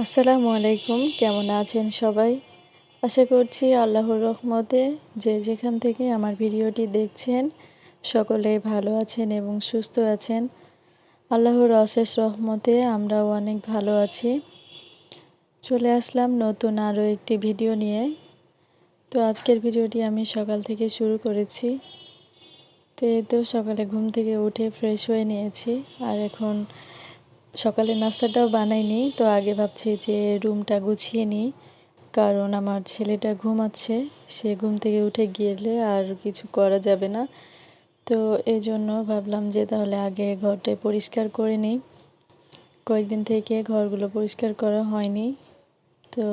আসসালামু আলাইকুম, কেমন আছেন সবাই? আশা করছি আল্লাহর রহমতে যে যেখান থেকে আমার ভিডিওটি দেখছেন, সকলে ভালো আছেন এবং সুস্থ আছেন। আল্লাহর অশেষ রহমতে আমরাও অনেক ভালো আছি। চলে আসলাম নতুন আরও একটি ভিডিও নিয়ে। তো আজকের ভিডিওটি আমি সকাল থেকে শুরু করেছি। তো এই তো সকালে ঘুম থেকে উঠে ফ্রেশ হয়ে নিয়েছি। আর এখন সকালে নাস্তাটাও বানাইনি তো আগে ভাবছি যে রুমটা গুছিয়ে নিই, কারণ আমার ছেলেটা ঘুমাচ্ছে, সে ঘুম থেকে উঠে গেলে আর কিছু করা যাবে না। তো এই জন্য ভাবলাম যে তাহলে আগে ঘরটা পরিষ্কার করে নিই। কয়েকদিন থেকে ঘরগুলো পরিষ্কার করা হয়নি, তো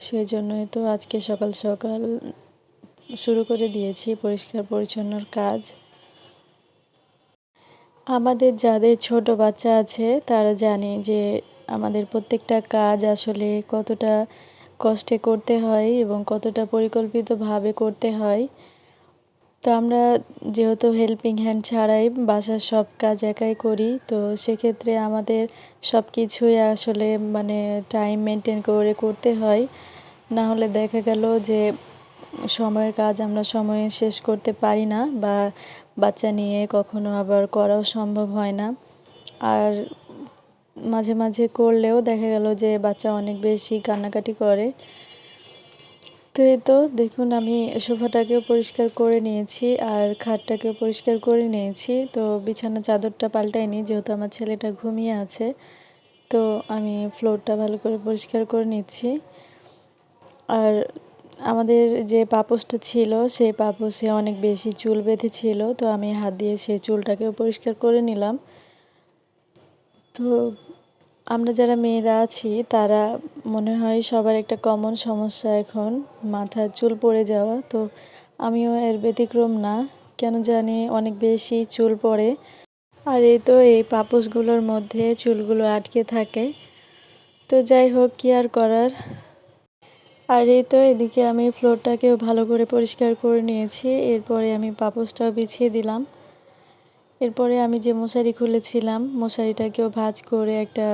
সেই জন্যই তো আজকে সকাল সকাল শুরু করে দিয়েছি পরিষ্কার পরিচ্ছন্নর কাজ। আমাদের যাদের ছোট বাচ্চা আছে, তারা জানে যে আমাদের প্রত্যেকটা কাজ আসলে কতটা কষ্টে করতে হয় এবং কতটা পরিকল্পিতভাবে করতে হয়। তো আমরা যেহেতু হেল্পিং হ্যান্ড ছাড়াই বাসার সব কাজ একাই করি, তো সেক্ষেত্রে আমাদের সব কিছুই আসলে মানে টাইম মেনটেন করে করতে হয়। না হলে দেখা গেল যে, সময়ের কাজ আমরা সময়ে শেষ করতে পারি না বা বাচ্চা নিয়ে কখনো আবার করাও সম্ভব হয় না। আর মাঝে মাঝে করলেও দেখা গেল যে বাচ্চা অনেক বেশি কান্নাকাটি করে। তো এই তো, দেখুন আমি সোফাটাকেও পরিষ্কার করে নিয়েছি আর খাটটাকেও পরিষ্কার করে নিয়েছি। তো বিছানা চাদরটা পাল্টাইনি, যেহেতু আমার ছেলেটা ঘুমিয়ে আছে। তো আমি ফ্লোরটা ভালো করে পরিষ্কার করে নিচ্ছি। আর আমাদের যে পাপোসটা ছিল, সেই পাপোসে অনেক বেশি চুল বেঁধেছিল, তো আমি হাত দিয়ে সেই চুলটাকেও পরিষ্কার করে নিলাম। তো আমরা যারা মেয়েরা আছি, তারা মনে হয় সবার একটা কমন সমস্যা এখন, মাথার চুল পড়ে যাওয়া। তো আমিও এর ব্যতিক্রম না, কেন জানি অনেক বেশি চুল পড়ে। আর এই তো এই পাপোসগুলোর মধ্যে চুলগুলো আটকে থাকে। তো যাই হোক, কি আর করার? আর এই তো এদিকে আমি ফ্লোরটাকেও ভালো করে পরিষ্কার করে নিয়েছি। এরপরে আমি পাপোসটাও বিছিয়ে দিলাম। এরপরে আমি যে মশারি খুলেছিলাম, মশারিটাকেও ভাজ করে একটা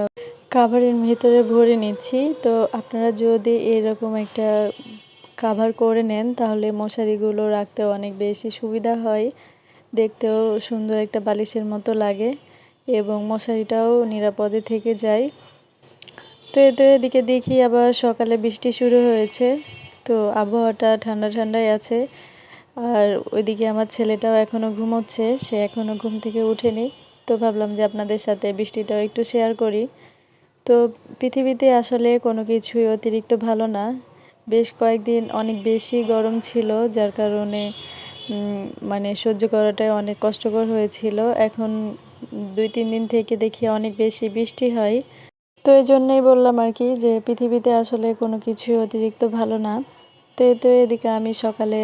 কাভারের ভেতরে ভরে নিচ্ছি। তো আপনারা যদি এরকম একটা কাভার করে নেন, তাহলে মশারিগুলো রাখতে অনেক বেশি সুবিধা হয়। দেখতেও সুন্দর একটা বালিশের মতো লাগে এবং মশারিটাও নিরাপদে থেকে যায়। তো এতে এদিকে দেখি আবার সকালে বৃষ্টি শুরু হয়েছে। তো আবহাওয়াটা ঠান্ডা ঠান্ডাই আছে। আর ওইদিকে আমার ছেলেটাও এখনও ঘুমোচ্ছে, সে এখনও ঘুম থেকে উঠেনি। তো ভাবলাম যে আপনাদের সাথে বৃষ্টিটাও একটু শেয়ার করি। তো পৃথিবীতে আসলে কোনো কিছুই অতিরিক্ত ভালো না। বেশ কয়েকদিন অনেক বেশি গরম ছিল, যার কারণে মানে সহ্য করাটাই অনেক কষ্টকর হয়েছিল। এখন দুই, তিন দিন থেকে দেখি অনেক বেশি বৃষ্টি হয়। তো এই জন্যই বললাম আর কি যে পৃথিবীতে আসলে কোনো কিছুই অতিরিক্ত ভালো না। তো এই তো এদিকে আমি সকালে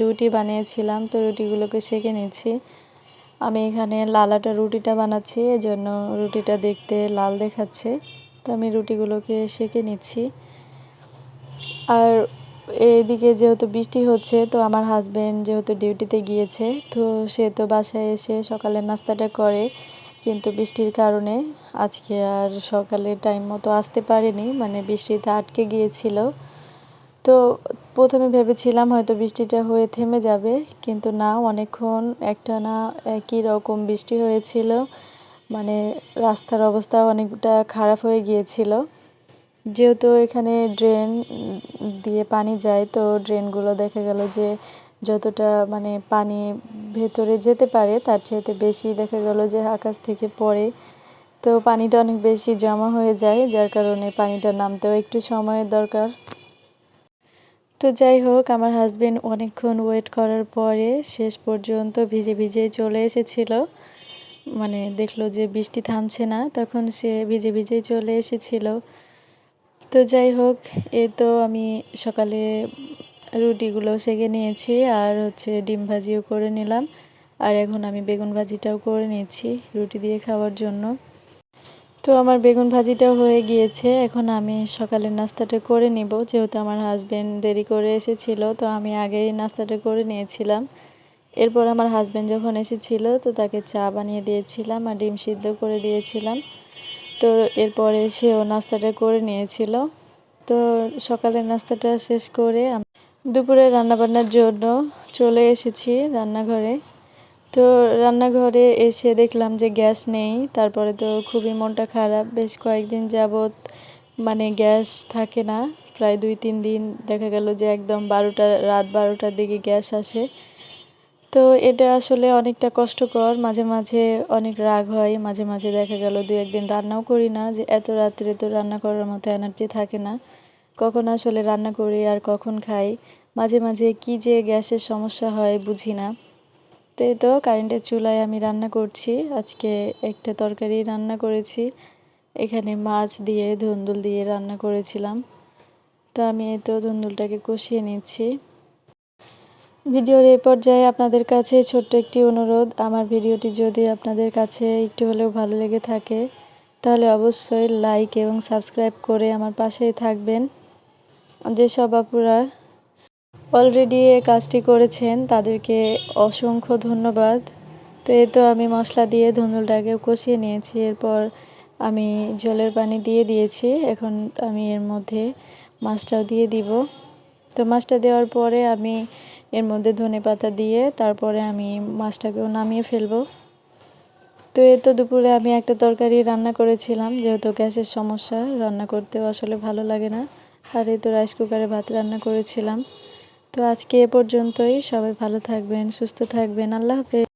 রুটি বানিয়েছিলাম, তো রুটিগুলোকে সেঁকে নিচ্ছি। আমি এখানে লালাটা রুটিটা বানাচ্ছি, এজন্য রুটিটা দেখতে লাল দেখাচ্ছে। তো আমি রুটিগুলোকে সেঁকে নিচ্ছি। আর এদিকে যেহেতু বৃষ্টি হচ্ছে, তো আমার হাজব্যান্ড যেহেতু ডিউটিতে গিয়েছে, তো সে তো বাসায় এসে সকালের নাস্তাটা করে। কিন্তু বৃষ্টির কারণে আজকে আর সকালে টাইম মতো আসতে পারেনি মানে বৃষ্টিতে আটকে গিয়েছিল। তো প্রথমে ভেবেছিলাম হয়তো বৃষ্টিটা হয়ে থেমে যাবে, কিন্তু না, অনেকক্ষণ একটা না একই রকম বৃষ্টি হয়েছিল। মানে রাস্তার অবস্থা অনেকটা খারাপ হয়ে গিয়েছিল। যেহেতু এখানে ড্রেন দিয়ে পানি যায়, তো ড্রেনগুলো দেখা গেল যে যতটা মানে পানি ভেতরে যেতে পারে, তার চেয়ে বেশি দেখা গেল যে আকাশ থেকে পড়ে। তো পানিটা অনেক বেশি জমা হয়ে যায়, যার কারণে পানিটা নামতেও একটু সময়ের দরকার। তো যাই হোক, আমার হাজবেন্ড অনেকক্ষণ ওয়েট করার পরে শেষ পর্যন্ত ভিজে ভিজে চলে এসেছিল। মানে দেখল যে বৃষ্টি থামছে না, তখন সে ভিজে ভিজেই চলে এসেছিল। তো যাই হোক, এ তো আমি সকালে রুটিগুলো সেকে নিয়েছি আর হচ্ছে ডিম ভাজিও করে নিলাম। আর এখন আমি বেগুন ভাজিটাও করে নিয়েছি রুটি দিয়ে খাওয়ার জন্য। তো আমার বেগুন ভাজিটাও হয়ে গিয়েছে। এখন আমি সকালের নাস্তাটা করে নিব। যেহেতু আমার হাজব্যান্ড দেরি করে এসেছিল, তো আমি আগেই নাস্তাটা করে নিয়েছিলাম। এরপর আমার হাজব্যান্ড যখন এসেছিল, তো তাকে চা বানিয়ে দিয়েছিলাম আর ডিম সিদ্ধ করে দিয়েছিলাম। তো এরপরে সেও নাস্তাটা করে নিয়েছিল। তো সকালের নাস্তাটা শেষ করে দুপুরে রান্নাবান্নার জন্য চলে এসেছি রান্নাঘরে। তো রান্নাঘরে এসে দেখলাম যে গ্যাস নেই, তারপরে তো খুবই মনটা খারাপ। বেশ কয়েকদিন যাবৎ মানে গ্যাস থাকে না, প্রায় দুই, তিন দিন দেখা গেল যে একদম বারোটা, রাত বারোটার দিকে গ্যাস আসে। তো এটা আসলে অনেকটা কষ্টকর, মাঝে মাঝে অনেক রাগ হয়, মাঝে মাঝে দেখা গেল দু একদিন রান্নাও করি না, যে এত রাত্রে তো রান্না করার মতো এনার্জি থাকে না। কখন আসলে রান্না করি আর কখন খাই, মাঝে মাঝে কি যে গ্যাসের সমস্যা হয় বুঝি না। তো এই তো কারেন্টের চুলায় আমি রান্না করছি, আজকে একটা তরকারি রান্না করেছি, এখানে মাছ দিয়ে, ধুন্দুল দিয়ে রান্না করেছিলাম। তো আমি এই তো ধুন্দুলটাকে কষিয়ে নিচ্ছি। ভিডিওর এই পর্যায়ে আপনাদের কাছে ছোট্ট একটি অনুরোধ, আমার ভিডিওটি যদি আপনাদের কাছে একটু হলেও ভালো লেগে থাকে, তাহলে অবশ্যই লাইক এবং সাবস্ক্রাইব করে আমার পাশেই থাকবেন। যেসব আপুরা অলরেডি এ কাজটি করেছেন, তাদেরকে অসংখ্য ধন্যবাদ। তো এ তো আমি মশলা দিয়ে ধুন্দুলটাকেও কষিয়ে নিয়েছি, এরপর আমি জলের পানি দিয়ে দিয়েছি। এখন আমি এর মধ্যে মাছটাও দিয়ে দিব। তো মাছটা দেওয়ার পরে আমি এর মধ্যে ধনে পাতা দিয়ে তারপরে আমি মাছটাকেও নামিয়ে ফেলব। তো এ তো দুপুরে আমি একটা তরকারি রান্না করেছিলাম, যেহেতু গ্যাসের সমস্যা, রান্না করতেও আসলে ভালো লাগে না। আর এই তো রাইস কুকারে ভাত রান্না করেছিলাম। তো আজকে এ পর্যন্তই। সবাই ভালো থাকবেন, সুস্থ থাকবেন। আল্লাহ হাফেজ।